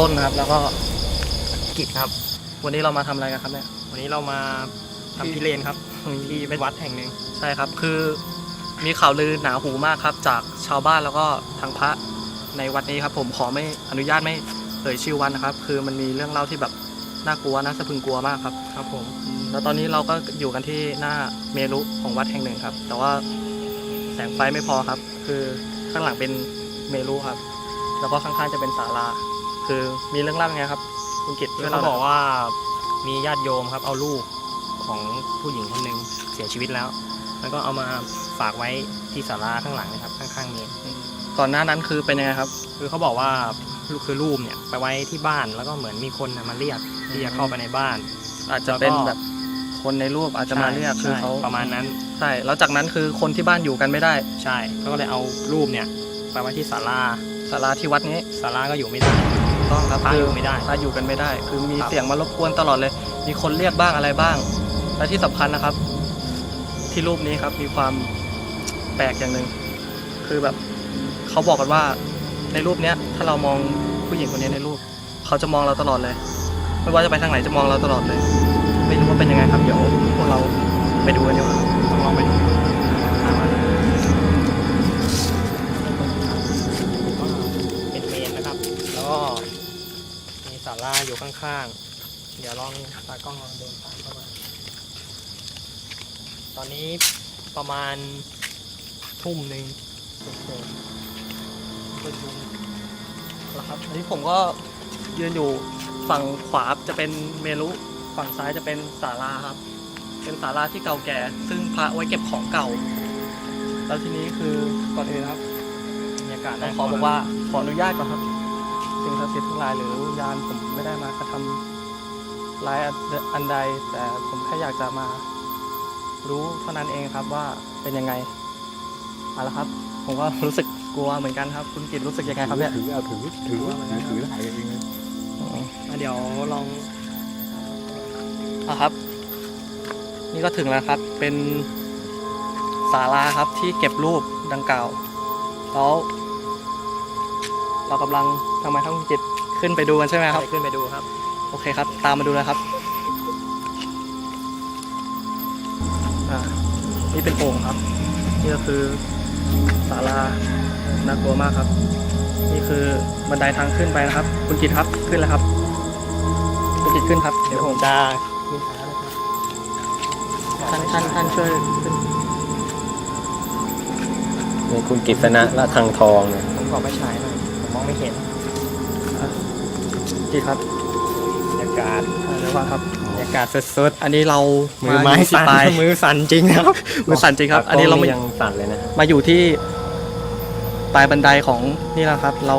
ต้นนะครับ แล้วก็กิจครับ วันนี้เรามาทำอะไรกันครับเนี่ย วันนี้เรามาทำพิเรนครับที่เป็นวัดแห่งหนึ่งใช่ครับ คือมีข่าวลือหนาหูมากครับ จากชาวบ้านแล้วก็ทางพระในวัดนี้ครับ ผมขอไม่อนุญาตไม่เอ่ยชื่อวัดนะครับ คือมันมีเรื่องเล่าที่แบบน่ากลัวน่าสะพรึงกลัวมากครับ ครับผมอืมแล้วตอนนี้เราก็อยู่กันที่หน้าเมรุของวัดแห่งหนึ่งครับ แต่ว่าแสงไฟไม่พอครับ คือข้างหลังเป็นเมรุครับ แล้วก็ข้างๆจะเป็นศาลา คือมีเรื่องเล่ายังไงครับคุณกิตช่วยเขาเล่าหน่บยอกว่ามีญาติโยมครับ เอาลูกของผู้หญิงคนหนึ่งเสียชีวิตแล้ว แล้วก็เอามาฝากไว้ที่ศาลาข้างหลังนะครับข้างๆเมนก่อนหน้านั้นคือเป็นยังไงครับ คือเขาบอกว่าลูกคือรูปเนี่ยไปไว้ที่บ้านแล้วก็เหมือนมีคนน่ะมาเรียกที่จะเข้าไปในบ้าน อาจจะเป็นแบบคนในรูปอาจจะมาเรียกคือใช่เขาประมาณนั้นใช่แล้วจากนั้นคือคนที่บ้านอยู่กันไม่ได้ ใช่เขาก็เลยเอารูปเนี่ยไปไว้ที่ศาลาศาลาที่วัดนี้ศาลาก็อยู่ไม่ได้ ต้องครับพระคือยู่ไม่ได้พระอยู่กันไม่ได้ คือมีครับเสียงมารบกวนตลอดเลย มีคนเรียกบ้างอะไรบ้าง และที่สำคัญนะครับ ที่รูปนี้ครับมีความแปลกอย่างหนึ่งคือแบบเขาบอกกันว่าในรูปเนี้ยถ้าเรามองผู้หญิงคนนี้ในรูป เขาจะมองเราตลอดเลย ไม่ว่าจะไปทางไหนจะมองเราตลอดเลย ไม่รู้ว่าเป็นยังไงครับเดี๋ยวพวกเราไปดูกันดีกว่าครับต้องลองไปดู อยู่ข้างๆ เดี๋ยวลองตากล้องลองเดินตามเข้ามา ตอนนี้ประมาณทุ่มหนึ่งเประชุมแล้วครับ อันนี้ผมก็ยืนอยู่ฝั่งขวาจะเป็นเมรุฝั่งซ้ายจะเป็นศาลาครับ เป็นศาลาที่เก่าแก่ ซึ่งพระไว้เก็บของเก่า แล้วทีนี้คือก่อนอื่นครับบรรยากาศต้องขอบอกว่าขออนุญาตก่อนครับ สิ่งศักดิ์สิทธิ์ทั้งหลายหรือวิญญาณผมไม่ได้มากระทำร้ายอันใด แต่ผมแค่อยากจะมา รู้เท่านั้นเองครับว่าเป็นยังไงเอาละครับ ผมก็รู้สึกกลัวเหมือนกันครับ คุณกิตรู้สึกยังไงครับเนี่ยถือเอาถือถือถือถือถ่ายกันเองเลยเดี๋ยวลองอะครับ นี่ก็ถึงแล้วครับ เป็นศาลาครับที่เก็บรูปดังกล่าวแล้ว เรากำลังทำไมครับคุณกิตขึ้นไปดูกันใช่ไหมครับไปขึ้นไปดูครับ โอเคครับ ตามมาดูเลยครับอ่านี่เป็นโอ่งครับ นี่ก็คือศาลาน่ากลัวมากครับ นี่คือบันไดทางขึ้นไปนะครับ คุณกิตครับขึ้นเลยครับ คุณกิตขึ้นครับ เดี๋เดี๋ยยววผผมมจะขึ้นช้านะครับท่านท่านท่านช่วยขึ้นนี่คุณกิษณะละคังทองเนี่ยผมขอไปฉายหน่อยผมม องไม่เห็นกิตครับบรรยากาศอ่าเดี๋ยวก่อนครับบรรยากาศสุดอันนี้เราๆมือไม้ยู่ที่สั่นปลายมือสั่นจริงนะครับ มือสั่นจริงครับ อันนี้เรามายังสั่นเลยนะ มาอยู่ที่ปลายบันไดของนี่แล้วครับ เรา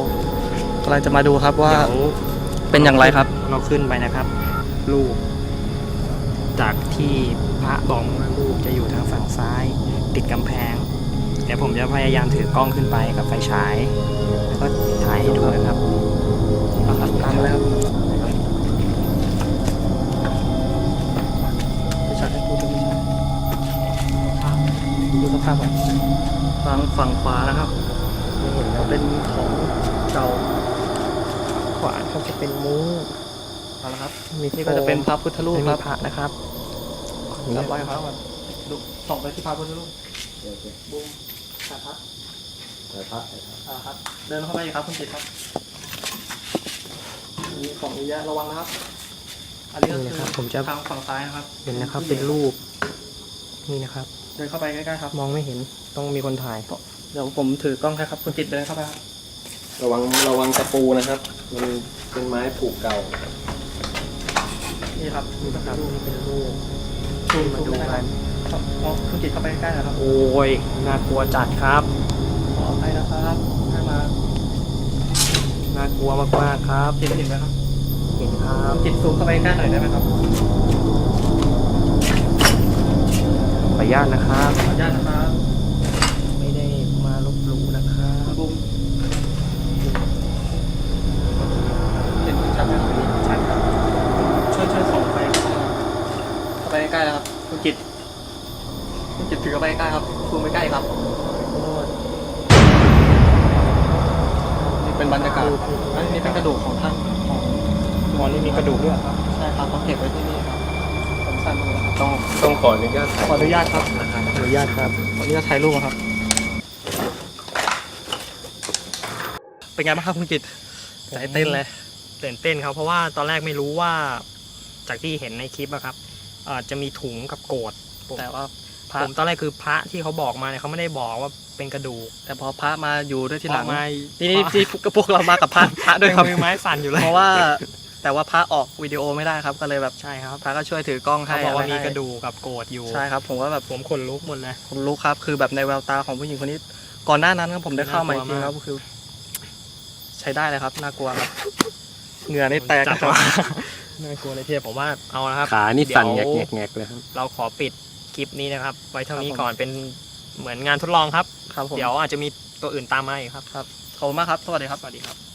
กำลังจะมาดูครับว่าเดี๋ยวเป็นอย่างไรครับ เราขึ้นไปนะครับ ลูก จากที่พระบอกว่าลูกจะอยู่ทางฝั่งซ้าย ติดกำแพงเดี๋ยวผมจะพยายามถือกล้องขึ้นไปกับไฟฉาย แล้วก็ถ่ายให้ดูนะครับเอาครับตามมาเลยครับไม่ใช่ให้พูดถึงไม่ใช่ดูสภาพก่อนทางฝั่งขวานะครับเห็นว่าเป็นของเก่าขวาเขาจะเป็นมุ้งเอาละครับมีนี่ก็จะเป็นพระพุทธรูปม่คมีรับพระนะครับจับไว้ครับดูส่องไปที่พระพุทธรูปบูม ถ่ายพระถ่ายพระอ่าครับ เดินเข้าไปอีกครับคุณจิตครับมีของเยอะแยะระวังนะครับ อันนี้ก็นี่คือนะครับผมจะ ทางฝั่งซ้ายนะครับเห็นนะครับเป็นรูป นี่นะครับ เดินเข้าไปใกล้ๆครับ มองไม่เห็นต้องมีคนถ่ายเดี๋ยวผมถือกล้องให้ครับคุณจิตเดินเข้าไปครับ ระวังระวังตะปูนะครับ มันเป็นไม้ผูกเก่านี่ครับนี่คครัรับบนี่เป็นรูปซูมมามาดูดูกักัน นเอาคุณจิตเข้าไปใกล้ๆนะครับโอ้ยน่ากลัวจัดครับ ขออภัยนะครับให้มาน่ากลัวมากๆครับเห็นเห็นไหมครับเห็นครับคุณจิตซูมเข้าไปใกล้หน่อยได้ไหมครับขออนุญาตนะครับขออนุญาตนะครับ ซูมไปใกล้ครับ นี่เเป็นบรรยากาศอันนี้เป็นกระดูกของท่านของหมอนี่มีกระดูกด้วยใช่ครับเขาเก็บไว้ที่นี่ครับผมสั้นมือนะครับต้องต้องขออนุญาตถ่ายขออนุญาตครับอนุญาตครับขออนุญาตถ่ายรูปครับ เป็นไงบ้างครับคุณกิตใจเต้นเลยตื่นเต้นครับ เพราะว่าตอนแรกไม่รู้ว่าจากที่เห็นในคลิปอะครับเอ่อจะมีถุงกับโกดแต่ว่า พระ ผมตอนแรกคือพระที่เขาบอกมาเนี่ยเขาไม่ได้บอกว่าเป็นกระดูกแต่พอพระมาอยู่ด้วยทีหลังออกมานี่นี่ที่พวกเรามากับพระพระด้วยครับมือไม้สั่นอยู่เลยเพราะว่า แต่ว่าพระออกวิดีโอไม่ได้ครับก็เลยแบบใช่ครับพระก็ช่วยถือกล้องให้เขาบอกว่าอไให้มีกระดูกกับโกดอยู่ใช่ครับผมว่าแบบผมขนลุกหมดเลยผมรู้ครับ คือแบบในแววตาของผู้หญิงคนนี้ ก่อนหน้านั้นครับผมได้เข้ามาจน่ากลัริวงๆมากครับคือ ใช้ได้เลยครับน่ากลัวครับเหงื่อนี่แตกจัดครับมาน่ากลัวเลยทีเดียวผมว่าเอาละครับขานี่สั่นแงเดี๋กยวแงกแงกเลยครับเราขอปิด คลิปนี้นะครับ ไว้เท่านี้ครับผมก่อนเป็นเหมือนงานทดลองครับ ครับผมเดี๋ยวอาจจะมีตัวอื่นตามมาอีกครับขอบคุณมากครับ สวัสดีครับ สวัสดีครับ